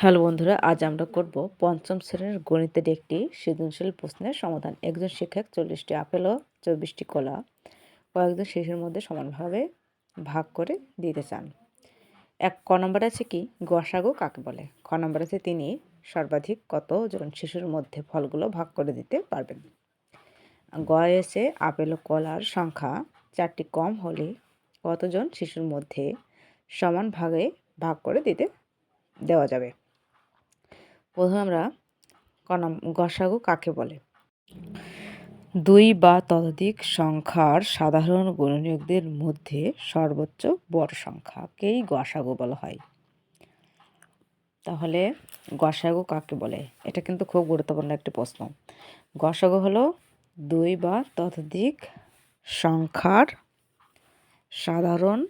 Hello বন্ধুরা, আজ আমরা করব পঞ্চম শ্রেণির গণিতের একটি সৃজনশীল প্রশ্নের সমাধান। একজন শিক্ষক চল্লিশটি আপেল ও চব্বিশটি কলা কয়েকজন শিশুর মধ্যে সমানভাবে ভাগ করে দিতে চান। এক ক নম্বর আছে কি? গসাগু কাকে বলে? খ নম্বর আছে তিনি সর্বাধিক কতজন শিশুর মধ্যে ফলগুলো ভাগ করে দিতে পারবেন? গ এসে আপেল ও কলার সংখ্যা। চারটি কম হলে কতজন শিশুর মধ্যে সমান ভাগে ভাগ করে দিতে দেওয়া যাবে? প্রথমে আমরা কনাম গসাগু কাকে বলে? দুই বা ততোধিক সংখ্যার সাধারণ গুণনীয়কদের মধ্যে সর্বোচ্চ বড় সংখ্যাকেই গসাগু বলা হয়। তাহলে গসাগু কাকে বলে? এটা কিন্তু খুব গুরুত্বপূর্ণ একটি প্রশ্ন। গসাগু হলো দুই বা ততোধিক সংখ্যার সাধারণ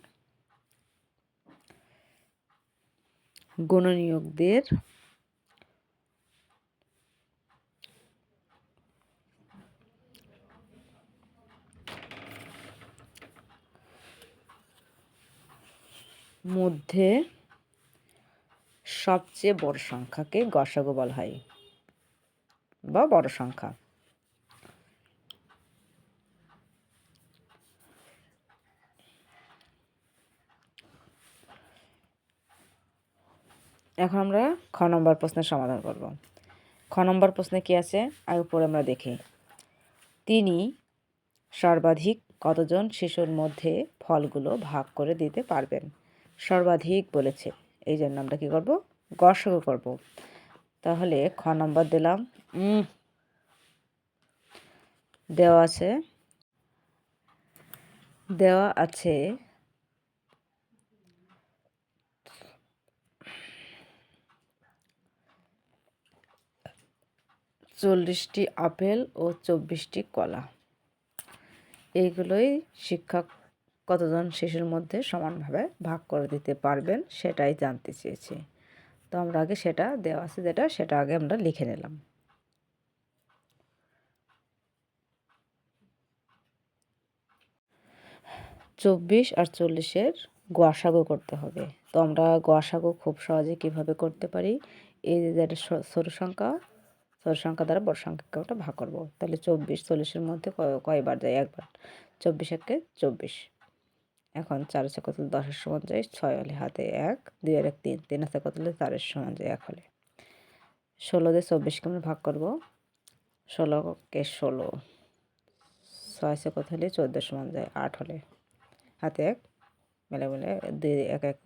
গুণনীয়কদের মধ্যে সবচেয়ে বড় সংখ্যাকে গসাগু বলা হয় বা বড় সংখ্যা। এখন আমরা খ নম্বর প্রশ্নের সমাধান করব। খ নম্বর প্রশ্নে কি আছে? আগে পরে আমরা দেখি। তিনি সর্বাধিক কতজন শিশুর মধ্যে ফলগুলো ভাগ করে দিতে পারবেন? সর্বাধিক বলেছে। এই জন্য আমরা কী করব? গসক করব। তাহলে খ নম্বর দিলাম। দেওয়া আছে। দেওয়া আছে। চল্লিশটি আপেল ও চব্বিশটি কলা। এইগুলোই শিক্ষক কতজন শিশুর মধ্যে সমানভাবে ভাগ করে দিতে পারবেন সেটাই জানতে চেয়েছি। তো আমরা আগে সেটা দেওয়া আছে যেটা, সেটা আগে আমরা লিখে নিলাম। চব্বিশ আর চল্লিশের গোয়াসাগো করতে হবে। তো আমরা গোয়াসাগো খুব সহজে কীভাবে করতে পারি? এই যে যেটা ছোটো সংখ্যা ছোটো সংখ্যা দ্বারা বড় সংখ্যাকে ওটা ভাগ করব। তাহলে চব্বিশ, চল্লিশের মধ্যে কয়বার যায়? একবার। চব্বিশ একে চব্বিশ। এখন চার আছে কত? দশের সমান যায় ছয় হলে হাতে এক, দুই আর এক তিন তিন আছে কত হলে চারের সমান যায় এক হলে। ষোলো দিয়ে চব্বিশকে আমরা ভাগ করব। ষোলোকে ষোলো, ছয় আছে কত হলে চোদ্দ সমান যায় আট হলে। হাতে এক, মেলে মেলে দুই, এক এক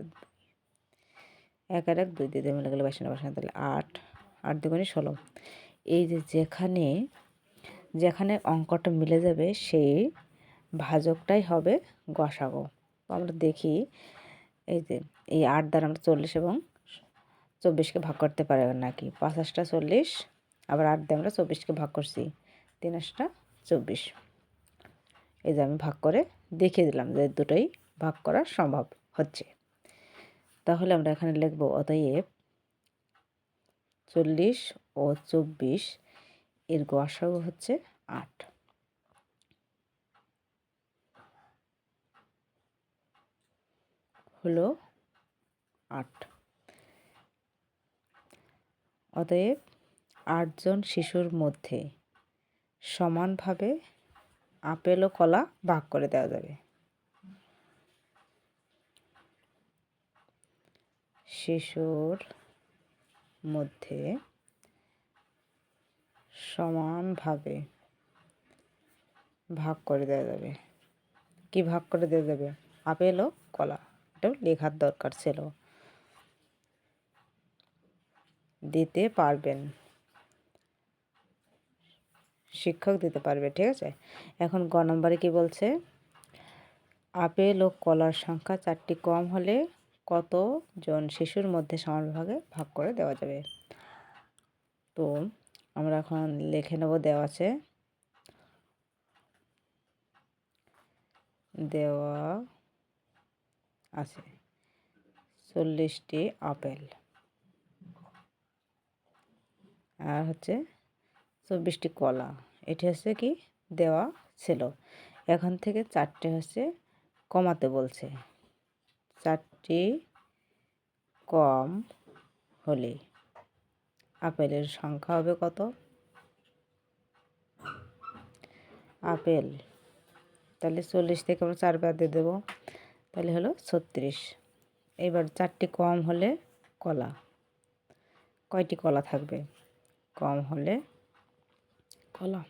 এক আর এক, দুই দুই মিলে গেলে বাইশ বাইশ তাহলে আট আট দুগুণে ষোলো। এই যে যেখানে যেখানে অঙ্কটা মিলে যাবে, সেই ভাজকটাই হবে গসাগো। আমরা দেখি, এই যে, এই আট দ্বারা আমরা চল্লিশ এবং চব্বিশকে ভাগ করতে পারবেন নাকি। পাঁচ আটটা চল্লিশ, আবার আট দিয়ে আমরা চব্বিশকে ভাগ করছি, তিন আটটা চব্বিশ। এই যে আমি ভাগ করে দেখিয়ে দিলাম যে দুটোই ভাগ করা সম্ভব হচ্ছে। তাহলে আমরা এখানে লিখব, অতএব চল্লিশ ও চব্বিশ, এর গসাগু হচ্ছে আট। হলো আট। অতএব আটজন শিশুর মধ্যে সমানভাবে আপেল ও কলা ভাগ করে দেওয়া যাবে। শিশুর মধ্যে সমানভাবে ভাগ করে দেওয়া যাবে। কি ভাগ করে দেওয়া যাবে? আপেল ও কলা। এটাও লেখার দরকার ছিল। দিতে পারবেন। শিক্ষক দিতে পারবে, ঠিক আছে? এখন গ নম্বরে কি বলছে? আপেল ও কলার সংখ্যা চারটি কম হলে কতজন শিশুর মধ্যে সমান সমানভাগে ভাগ করে দেওয়া যাবে? তো আমরা এখন লিখে নেব, দেওয়া আছে। দেওয়া আছে। চল্লিশটি আপেল। আর হচ্ছে চব্বিশটি কলা। এটি হচ্ছে কি দেওয়া ছিল। এখন থেকে চারটে হচ্ছে কমাতে বলছে। চারটি কম হলে আপেলের সংখ্যা হবে কত? আপেল। তাহলে চল্লিশ থেকে আমরা চার বাদ দেবো। তাহলে হলো ছত্রিশ। এবার চারটি কম হলে কলা। কয়টি কলা থাকবে? কম হলে কলা।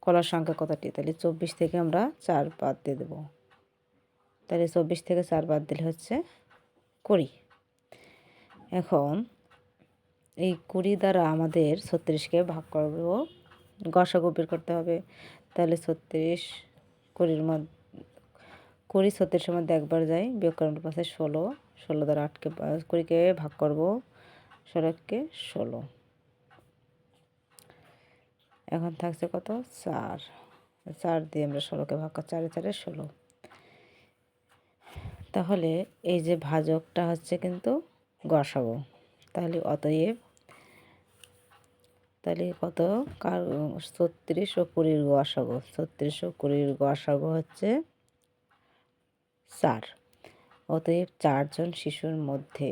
কলার সংখ্যা কতটি? তাহলে চব্বিশ থেকে আমরা চার বাদ দিয়ে দেবো। তাহলে চব্বিশ থেকে চার বাদ দিলে হচ্ছে কুড়ি। এখন এই কুড়ি দ্বারা আমাদের ছত্রিশকে ভাগ করব, গসাগু বের করতে হবে। তাহলে ছত্রিশ কুড়ির মধ্যে কুড়ি ছত্রিশের মধ্যে একবার যাই। বিয়োগ পাশে ষোলো। ষোলো দ্বারা আটকে কুড়িকে ভাগ করব। ষোলোকে ষোলো। এখন থাকছে কত? চার। চার দিয়ে আমরা ষোলোকে ভাগ করি। চারে চারে ষোলো। তাহলে এই যে ভাজকটা হচ্ছে কিন্তু গসাগো তাহলে অতএব তাহলে কত? কার ছত্রিশ ও কুড়ির গসাগো ছত্রিশ ও কুড়ির গসাগো হচ্ছে চার অতএব চারজন শিশুর মধ্যে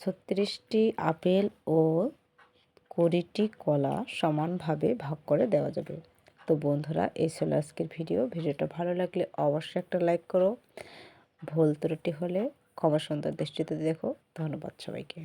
ছত্রিশটি আপেল ও কুড়িটি কলা সমানভাবে ভাগ করে দেওয়া যাবে। তো বন্ধুরা, এই ছিল আজকের ভিডিও। ভিডিওটা ভালো লাগলে অবশ্যই একটা লাইক করো। ভুল ত্রুটি হলে ক্ষমা সুন্দর দৃষ্টিতে দেখো। ধন্যবাদ সবাইকে।